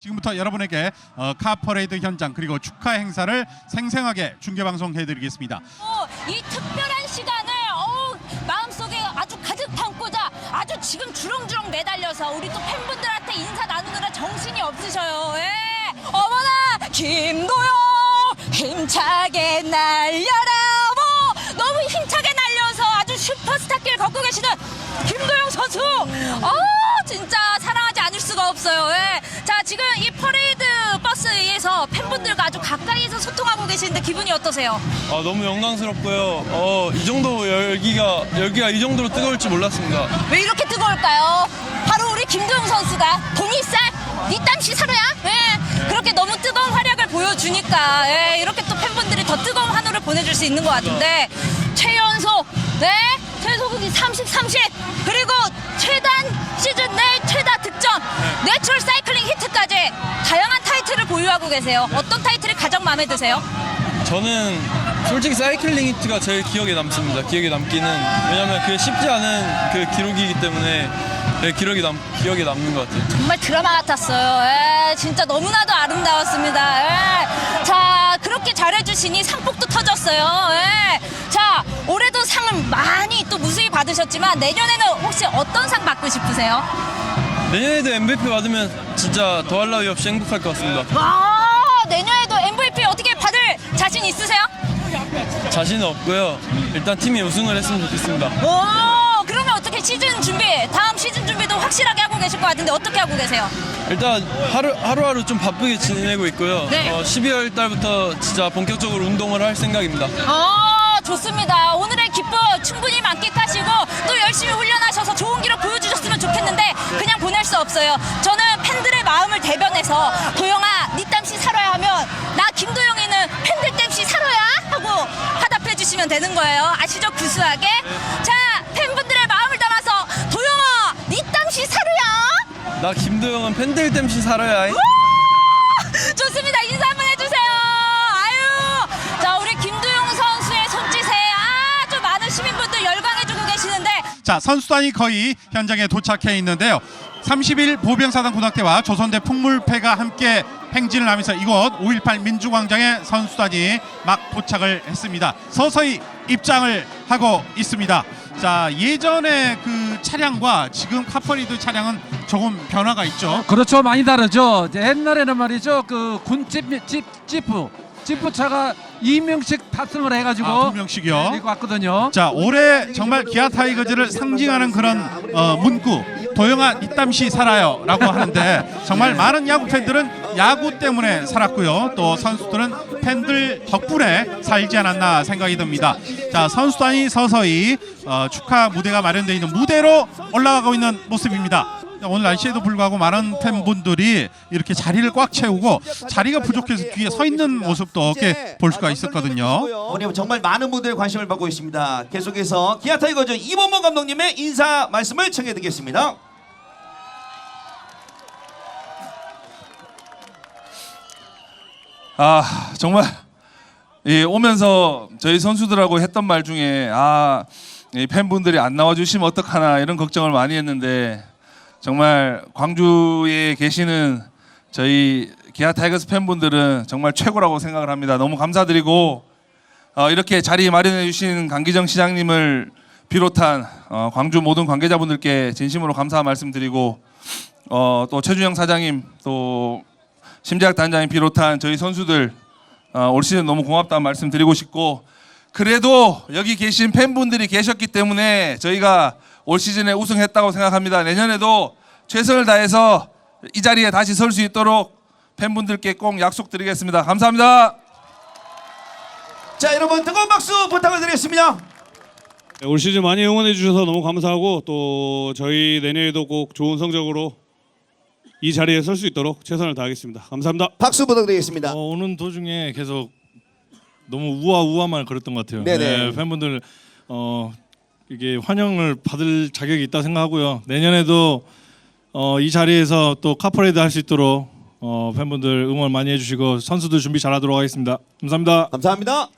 지금부터 여러분에게 어, 카퍼레이드 현장 그리고 축하 행사를 생생하게 중계 방송해드리겠습니다. 어, 이 특별한 시간을 어우, 마음속에 아주 가득 담고자 아주 지금 주렁주렁 매달려서 우리 또 팬분들한테 인사 나누느라 정신이 없으셔요. 예. 어머나 김도영 힘차게 날려라 뭐 너무 힘차게 날려서 아주 슈퍼스타길 걷고 계시는 김도영 선수 아 진짜 사랑하지 않을 수가 없어요. 예. 팬분들과 아주 가까이서 소통하고 계시는데 기분이 어떠세요? 아, 너무 영광스럽고요. 어, 이 정도 열기가 열기가 이 정도로 뜨거울 줄 몰랐습니다. 왜 이렇게 뜨거울까요? 바로 우리 김도영 선수가 동이쌀 니땀시 사료야? 예. 그렇게 너무 뜨거운 활약을 보여주니까 예, 이렇게 또 팬분들이 더 뜨거운 한우를 보내줄 수 있는 것 같은데 최연소 네 최소국이 30 30 그리고 최단 보유하고 계세요. 어떤 타이틀이 가장 마음에 드세요? 저는 솔직히 사이클링 히트가 제일 기억에 남습니다. 기억에 남기는 왜냐면 그게 쉽지 않은 그 기록이기 때문에 네, 기록이 남 기억에 남는 것 같아요. 정말 드라마 같았어요. 예, 진짜 너무나도 아름다웠습니다. 예. 자, 그렇게 잘해주시니 상복도 터졌어요. 예. 자, 올해도 상을 많이 또 무수히 받으셨지만 내년에는 혹시 어떤 상 받고 싶으세요? 내년에도 MVP 받으면 진짜 더할 나위 없이 행복할 것 같습니다. 아, 내년에도 MVP 어떻게 받을 자신 있으세요? 자신은 없고요. 일단 팀이 우승을 했으면 좋겠습니다. 오, 그러면 어떻게 시즌 준비, 다음 시즌 준비도 확실하게 하고 계실 것 같은데 어떻게 하고 계세요? 일단 하루 하루하루 좀 바쁘게 지내고 있고요. 네. 어, 12월 달부터 진짜 본격적으로 운동을 할 생각입니다. 아 좋습니다. 오늘의 기쁨 없어요. 저는 팬들의 마음을 대변해서 도영아 니 땀씨 살아야 하면 나 김도영이는 팬들 땀씨 살아야 하고 화답해 주시면 되는 거예요. 아시죠? 구수하게. 자 팬분들의 마음을 담아서 도영아 니 땀씨 살아야. 나 김도영은 팬들 땜시 살아야 해. 좋습니다. 인사 한번 해주세요. 아유. 자, 우리 김두용 선수의 손짓에 아주 많은 시민분들 열광해주고 계시는데 자 선수단이 거의 현장에 도착해 있는데요. 30일 보병사단 군악대와 조선대 풍물패가 함께 행진을 하면서 이곳 5.18 민주광장에 선수단이 막 도착을 했습니다. 서서히 입장을 하고 있습니다. 자 예전에 그 차량과 지금 카퍼리드 차량은 조금 변화가 있죠. 그렇죠 많이 다르죠 이제 옛날에는 말이죠 그 군집 집 지프 지프 차가 이명씩 탑승을 해가지고 아, 두 명씩이요. 왔거든요 자 올해 정말 기아 타이거즈를 상징하는 그런 어, 문구 도영아 니땀시 살아요 라고 하는데 정말 많은 야구 팬들은 야구 때문에 살았고요 또 선수들은 팬들 덕분에 살지 않았나 생각이 듭니다 자 선수단이 서서히 어, 축하 무대가 마련되어 있는 무대로 올라가고 있는 모습입니다 오늘 날씨에도 불구하고 많은 팬분들이 이렇게 자리를 꽉 채우고 자리가 부족해서 뒤에 서 있는 모습도 이렇게 볼 수가 있었거든요. 오늘 정말 많은 분들의 관심을 받고 있습니다. 계속해서 기아 타이거즈 이범범 감독님의 인사 말씀을 청해 드리겠습니다. 아 정말 이 오면서 저희 선수들하고 했던 말 중에 아 이 팬분들이 안 나와주시면 어떡하나 이런 걱정을 많이 했는데 정말 광주에 계시는 저희 기아 타이거스 팬분들은 정말 최고라고 생각을 합니다. 너무 감사드리고 어, 이렇게 자리 마련해 주신 강기정 시장님을 비롯한 어, 광주 모든 관계자분들께 진심으로 감사 말씀드리고 어, 또 최준영 사장님 또 심재학 단장님 비롯한 저희 선수들 어, 올 시즌 너무 고맙다는 말씀 드리고 싶고 그래도 여기 계신 팬분들이 계셨기 때문에 저희가 올 시즌에 우승했다고 생각합니다. 내년에도 최선을 다해서 이 자리에 다시 설 수 있도록 팬분들께 꼭 약속드리겠습니다. 감사합니다. 자 여러분 뜨거운 박수 부탁을 드리겠습니다. 네, 올 시즌 많이 응원해 주셔서 너무 감사하고 또 저희 내년에도 꼭 좋은 성적으로 이 자리에 설 수 있도록 최선을 다하겠습니다. 감사합니다. 박수 부탁드리겠습니다. 어, 오는 도중에 계속 너무 우아 우아만 그랬던 것 같아요. 네네. 네, 팬분들 어 이게 환영을 받을 자격이 있다 생각하고요. 내년에도 어, 이 자리에서 또 카퍼레이드 할 수 있도록 어, 팬분들 응원 많이 해주시고 선수들 준비 잘하도록 하겠습니다. 감사합니다. 감사합니다.